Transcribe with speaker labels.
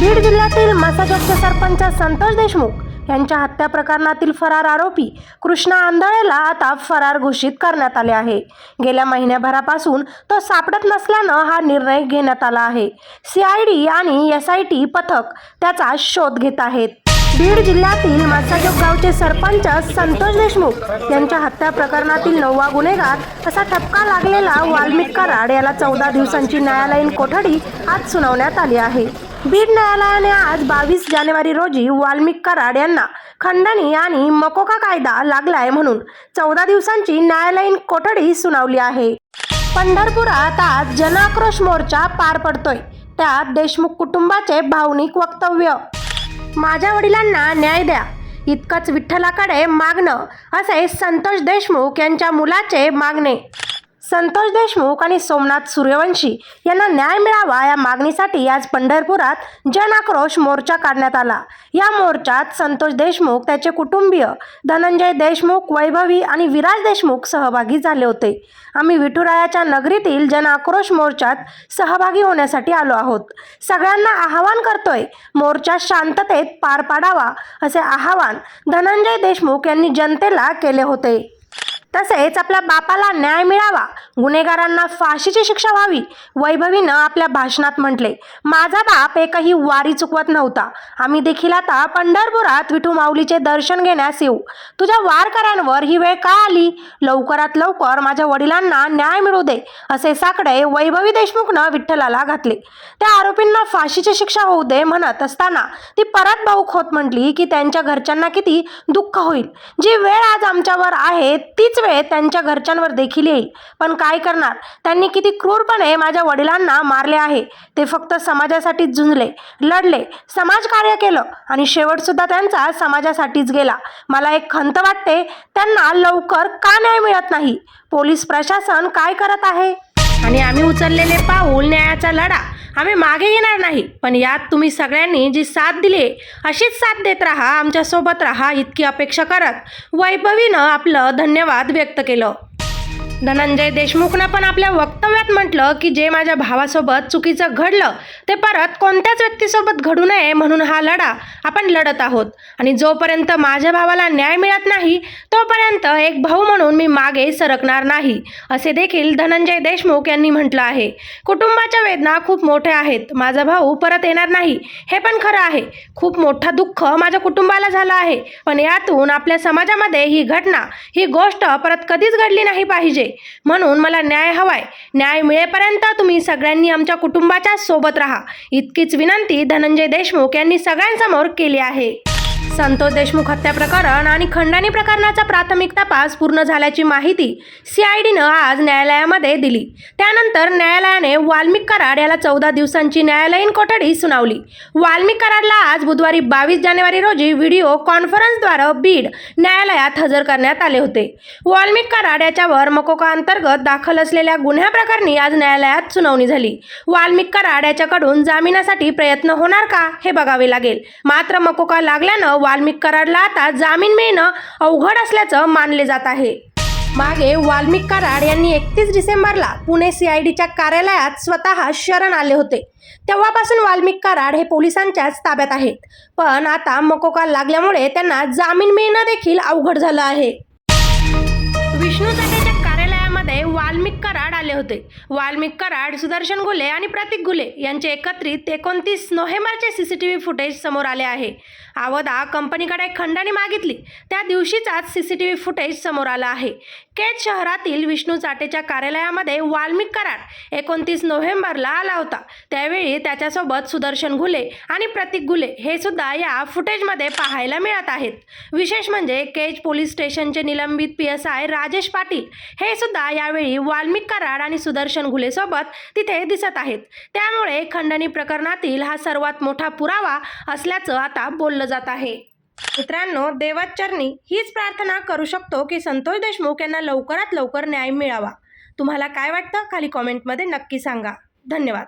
Speaker 1: बीड जिल्ह्यातील मसाजोगचे सरपंच संतोष देशमुख यांच्या हत्या प्रकरणातील फरार आरोपी कृष्णा आंधळेला आता फरार घोषित करण्यात आले आहे. गेल्या महिन्याभरापासून तो सापडत नसल्यानं हा निर्णय घेण्यात आला आहे. सीआयडी आणि एस आय टी पथक त्याचा शोध घेत आहेत. बीड जिल्ह्यातील मासाजोग गावचे सरपंच संतोष देशमुख यांच्या हत्या प्रकरणातील नववा गुन्हेगार असा ठपका लागलेला वाल्मिक कराड याला चौदा दिवसांची न्यायालयीन कोठडी आज सुनावण्यात आली आहे. बीड न्यायालयाने आज बावीस जानेवारी रोजी वाल्मिक कराड यांना खंडणी आणि मकोका कायदा लागलाय म्हणून चौदा दिवसांची न्यायालयीन कोठडी सुनावली आहे. पंढरपुरात आज जनाक्रोश मोर्चा पार पडतोय. त्यात देशमुख कुटुंबाचे भावनिक वक्तव्य. माझ्या वडिलांना न्याय द्या. इतकंच विठ्ठलाकडे मागणं असे संतोष देशमुख यांच्या मुलाचे मागणे. संतोष देशमुख आणि सोमनाथ सूर्यवंशी यांना न्याय मिळावा या मागणीसाठी आज पंढरपुरात जन आक्रोश मोर्चा काढण्यात आला. या मोर्चात संतोष देशमुख त्याचे कुटुंबीय धनंजय देशमुख वैभवी आणि विराज देशमुख सहभागी झाले होते. आम्ही विठुरायाच्या नगरीतील जन आक्रोश मोर्चात सहभागी होण्यासाठी आलो आहोत. सगळ्यांना आवाहन करतोय मोर्चा शांततेत पार पाडावा असे आवाहन धनंजय देशमुख यांनी जनतेला केले होते. तसेच आपल्या बापाला न्याय मिळावा. गुन्हेगारांना फाशीची शिक्षा व्हावी. वैभवीनं आपल्या भाषणात म्हटले माझा बाप एकही वारी चुकवत नव्हता. आम्ही देखील आता पंढरपुरात विठू माऊलीचे दर्शन घेण्यास येऊ. तुझ्या वारकऱ्यांवर ही वेळ का आली? लवकरात लवकर माझ्या वडिलांना न्याय मिळू दे असे साकडे वैभवी देशमुखनं विठ्ठलाला घातले. त्या आरोपींना फाशीची शिक्षा होऊ दे म्हणत असताना ती परत भाऊक होत म्हटली की त्यांच्या घरच्यांना किती दुःख होईल. जी वेळ आज आमच्यावर आहे तीच वेळ त्यांच्या घरच्यांवर देखील येईल. पण काय करणार? त्यांनी किती क्रूरपणे माझ्या वडिलांना मारले आहे. ते फक्त समाजासाठीच झुंजले लढले समाजकार्य केलं आणि शेवटसुद्धा त्यांचा समाजासाठीच गेला. मला एक खंत वाटते त्यांना लवकर का न्याय मिळत नाही? पोलीस प्रशासन काय करत आहे? आणि आम्ही उचललेले पाऊल न्यायाचा लढा आम्ही मागे येणार नाही. पण यात तुम्ही सगळ्यांनी जी साथ दिली अशीच साथ देत राहा आमच्यासोबत राहा इतकी अपेक्षा करत वैभवीनं आपलं धन्यवाद व्यक्त केलं. धनंजय देशमुखनं पण आपल्या वक्तव्यात म्हटलं की जे माझ्या भावासोबत चुकीचं घडलं ते परत कोणत्याच व्यक्तीसोबत घडू नये म्हणून हा लढा आपण लढत आहोत. आणि जोपर्यंत माझ्या भावाला न्याय मिळत नाही तोपर्यंत एक भाऊ म्हणून मी मागे सरकणार नाही असे देखील धनंजय देशमुख यांनी म्हटलं आहे. कुटुंबाच्या वेदना खूप मोठ्या आहेत. माझा भाऊ परत येणार नाही हे पण खरं आहे. खूप मोठं दुःख माझ्या कुटुंबाला झालं आहे. पण यातून आपल्या समाजामध्ये ही घटना ही गोष्ट परत कधीच घडली नाही पाहिजे. म्हणून मला न्याय हवाय. न्याय मिळेपर्यंत तुम्ही सगळ्यांनी आमच्या कुटुंबाच्या सोबत राहा. इतकीच विनंती धनंजय देशमुख यांनी सगळ्यांसमोर केली आहे. संतोष देशमुख हत्या प्रकरण आणि खंडणी प्रकरणाचा प्राथमिक तपास पूर्ण झाल्याची माहिती सीआयडीनं आज न्यायालयामध्ये दिली. त्यानंतर न्यायालयाने वाल्मिक कराड याला चौदा दिवसांची न्यायालयीन कोठडी सुनावली. वाल्मिक कराडला आज बुधवारी बावीस जानेवारी रोजी व्हिडिओ कॉन्फरन्सद्वारे बीड न्यायालयात हजर करण्यात आले होते. वाल्मिक कराड याच्यावर मकोका अंतर्गत दाखल असलेल्या गुन्ह्याप्रकरणी आज न्यायालयात सुनावणी झाली. वाल्मिक कराड याच्याकडून जामिनासाठी प्रयत्न होणार का हे बघावे लागेल. मात्र मकोका लागल्यानं वाल्मिक कराडला आता जामीन मिळणं अवघड असल्याचं मानले जात आहे. मागे वाल्मिक कराड यांनी एकतीस डिसेंबरला पुणे सीआयडीच्या कार्यालयात स्वतः शरण आले होते. तेव्हापासून वाल्मिक कराड हे पोलिसांच्याच ताब्यात आहेत. पण आता मकोका लागल्यामुळे त्यांना जामीन मिळणं देखील अवघड झालं आहे. विष्णू चाटेच्या कार्यालयामध्ये वाल्मिक कराड आले होते. वाल्मिक कराड सुदर्शन गुले आणि प्रतीक गुले यांचे एकत्रित एकोणतीस नोव्हेंबरचे C C T V footage समोर आले आहे. आवदा कंपनीकडे खंडणी मागितली. त्या दिवशीचाच C C T V footage समोर आलं आहे. केज शहरातील विष्णू चाटेच्या कार्यालयामध्ये वाल्मिक कराड एकोणतीस नोव्हेंबरला आला होता. त्यावेळी त्याच्यासोबत सुदर्शन घुले आणि प्रतीक गुले हे सुद्धा या फुटेजमध्ये पाहायला मिळत आहेत. विशेष म्हणजे केज पोलीस स्टेशनचे निलंबित P S I Rajesh Patil हे सुद्धा यावेळी वाल्मिक कराड कराड आणि सुदर्शन घुलेसोबत तिथे दिसत आहेत. त्यामुळे खंडणी प्रकरणातील हा सर्वात मोठा पुरावा असल्याचं आता बोललं जात आहे. मित्रांनो देवाचरणी हीच प्रार्थना करू शकतो की संतोष देशमुख यांना लवकरात लवकर न्याय मिळावा. तुम्हाला काय वाटतं? खाली कॉमेंटमध्ये नक्की सांगा. धन्यवाद.